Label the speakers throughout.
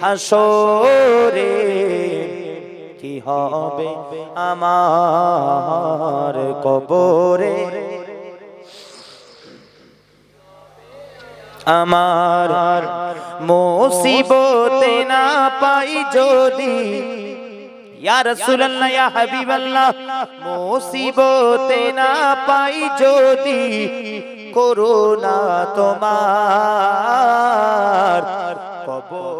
Speaker 1: হাসরে কি হবে আমার কবরে? আমার মুসিবতে না পাই যদি। ইয়া রাসূলুল্লাহ ইয়া হাবিবাল্লাহ। মুসিবতে না পাই যদি। করুণা তোমার কবরে।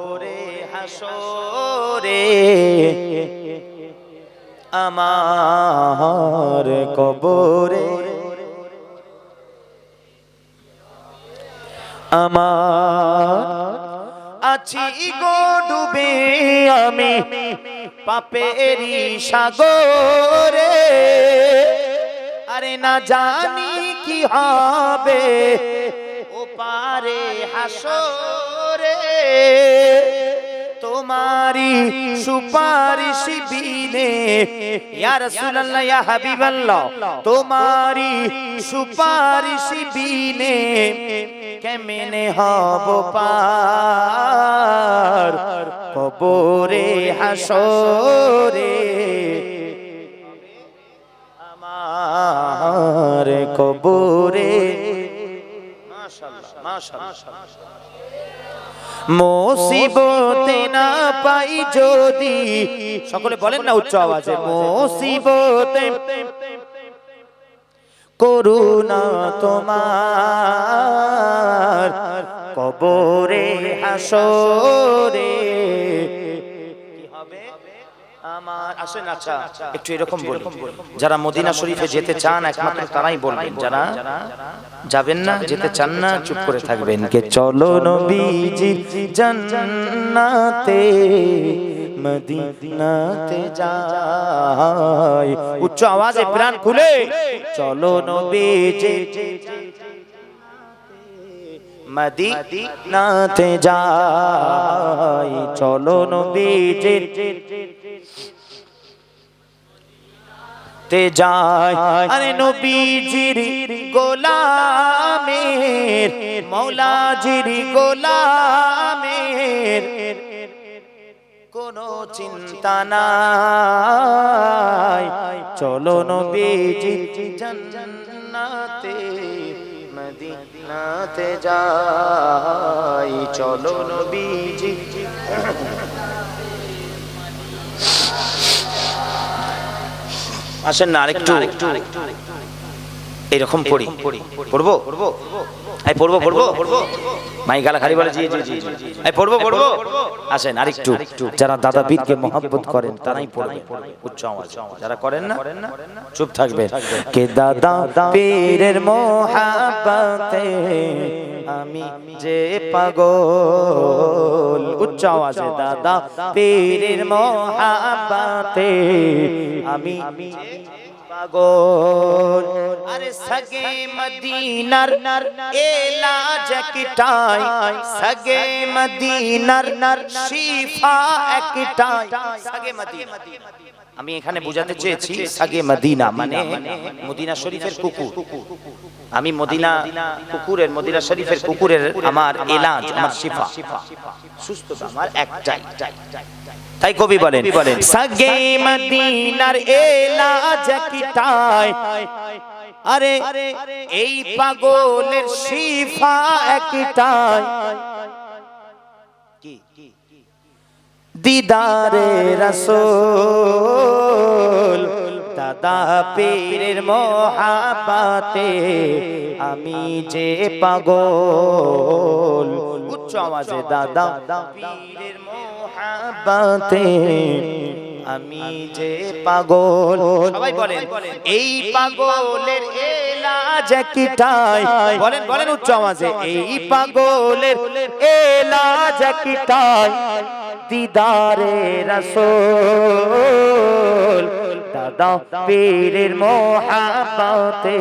Speaker 1: হাসরে আমার কবরে। আমার আছি গো ডুবে আমি পাপেরি সাগরে। আরে না জানি কি হবে ও পারে হাসরে। তোমারি সুপারিশ বিনে, ইয়া রাসূলুল্লাহ, ইয়া হাবিবাল্লাহ, তোমারি সুপারিশ বিনে কেমনে হব পার? কবরে হাসরে আমার কবরে মাশাআল্লাহ মাশাআল্লাহ মুসিবতে না পাই যদি। সকলে বলেন না উচ্চ আওয়াজে মুসিবতে। করুণা তোমার কবরে হাসরে। আসেন আচ্ছা একটু এরকম বলি যারা মদিনা শরীফে যেতে চান একমাত্র তারাই বলবেন। যারা যাবেন না যেতে চান না চুপ করে থাকবেন। কে চলো নবীজি জান্নাতে মদিনাতে যাই উচ্চ আওয়াজে প্রাণ খুলে। চলো নবীজি মদিনাতে যাই চলো নবীজি তে যায়। আরে নবীজির গোলামের, মৌলাজির গোলামের কোনো চিন্তা নাই। চলো নবীজি জান্নাতে, মদিনাতে যাই। চলো নবীজি আসেন না আরেকটু। এরকম পড়ি। পড়ব? এই পড়ব পড়ব। মাই গালা খালি বলে জি জি জি। এই পড়ব পড়ব। আসেন আরেকটু। যারা দাদা বীরকে মহব্বত করেন তারাই পড়বে। উচ্চ আওয়াজ। যারা করেন না চুপ থাকবে। কে দাদা পীরের মহাব্বতে আমি যে পাগল? উচ্চ আওয়াজে দাদা পীরের মহাব্বতে আমি পাগল আরে সগে মদিনার এলাজ একটাই সগে মদিনার শিফা একটাই। সগে মদিনা। আমি এখানে বোঝাতে চেয়েছি সাগে মদিনা মানে মদিনা শরীফের কুকুর। আমি মদিনা কুকুরের মদিনা শরীফের কুকুরের আমার এলাজ আমার শিফা। সুস্থতা আমার একটাই। তাই কবি বলেন। সাগে মদিনার এলাজ কিটাই আরে এই পাগলের শিফা একটাই দিদারে রসোল দাদা পীরের মহাবাতে আমি যে পাগল। উচ্চ আওয়াজে দাদা পীরের মহাবাতে আমি যে পাগল সবাই বলেন এই পাগলের এলাজ কিটাই বলেন বলেন উচ্চ আওয়াজে এই পাগলের এলাজ কিটাই দিদারে রসোল দাদা পীরের মহাবাতে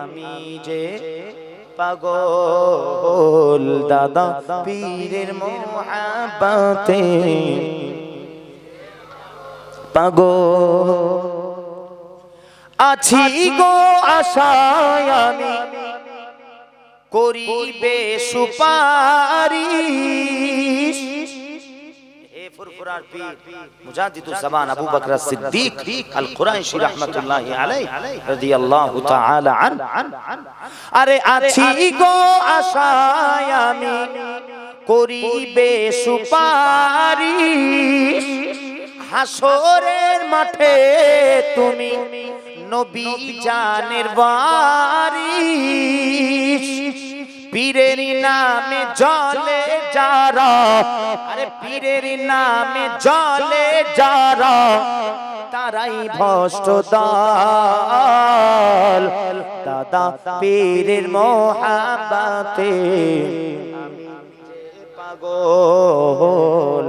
Speaker 1: আমি যে পাগল দাদা পীরের মহাবাতে পাগল। আছি গো আশায় আমি করিবে সুপারিশ। ফুরফুরার পীর মুজাদ্দিদুজ জামান আবু বকর সিদ্দিক আল কুরাইশি রাহমাতুল্লাহি আলাইহি রাদিয়াল্লাহু তাআলা আন। আরে আছি গো আশায় আমি করিবে হাসরের মাঠে তুমি নবী জানের বারিশ পীরের নামে জলে যারা, আরে পীরের নামে জলে যারা, তারাই ভষ্ট দল। দাদা পীরের মহাবাতে পাগল।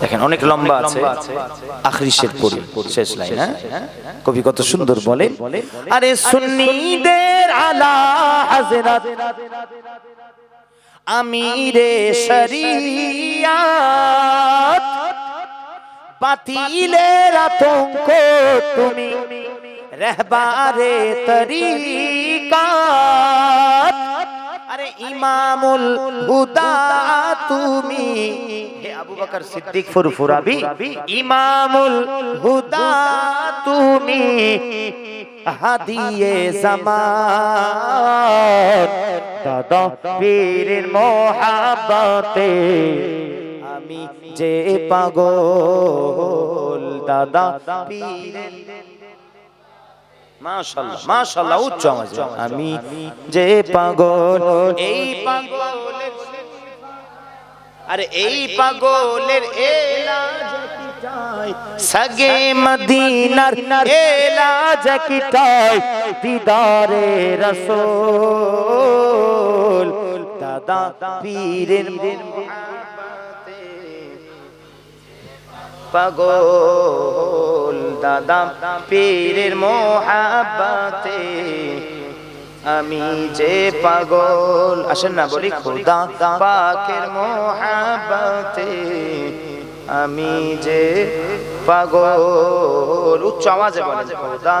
Speaker 1: দেখেন অনেক লম্বা আছে। আখরি শের পড়ি শেষ লাইন হ্যাঁ? কবি কত সুন্দর বলে আরে সুন্নিদের আলা হাজরাত। আমিরে শরিয়াত। বাতিলের আতঙ্ক তুমি রহবারে তরিকাত। ইমামুল হুদা, তুমি হে আবু বকর সিদ্দিক ফুরফুরাবি, ইমামুল হুদা, তুমি হাদিয়ে জামান, দাদা পীরের মোহাব্বতে আমি যে পাগল, দাদা পীরের মাশাআল্লাহ উচ্চ আমি যে পাগল, এই পাগলের আরে এই পাগলের এলাজ সগে মদিনার এলাজ কি চাই? দিদারে রাসূল, দাদা পীরের পাগল। দাদা পীরের মোহাব্বতে। আমি যে পাগল, আসেন না বলি খোদা পাকের মোহাব্বতে। আমি যে পাগল, উচ্চ আওয়াজে বলেন, খোদা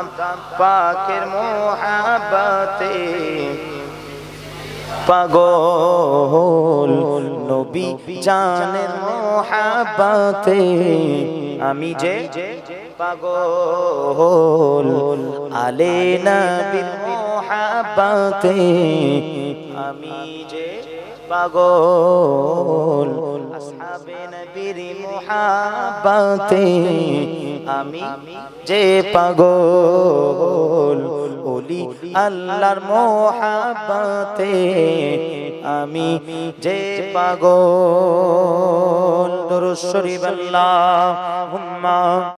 Speaker 1: পাকের মোহাব্বতে। পাগল, নবী জানের মোহাব্বতে। আমি যে পাগল আলে নবীর মোহাব্বতে আমি যে পাগল, আসহাবে নবীর মোহাব্বতে আমি যে পাগল, ওলি আল্লাহর মোহাব্বতে আমি যে পাগল। দরুদ শরীফ আল্লাহুম্মা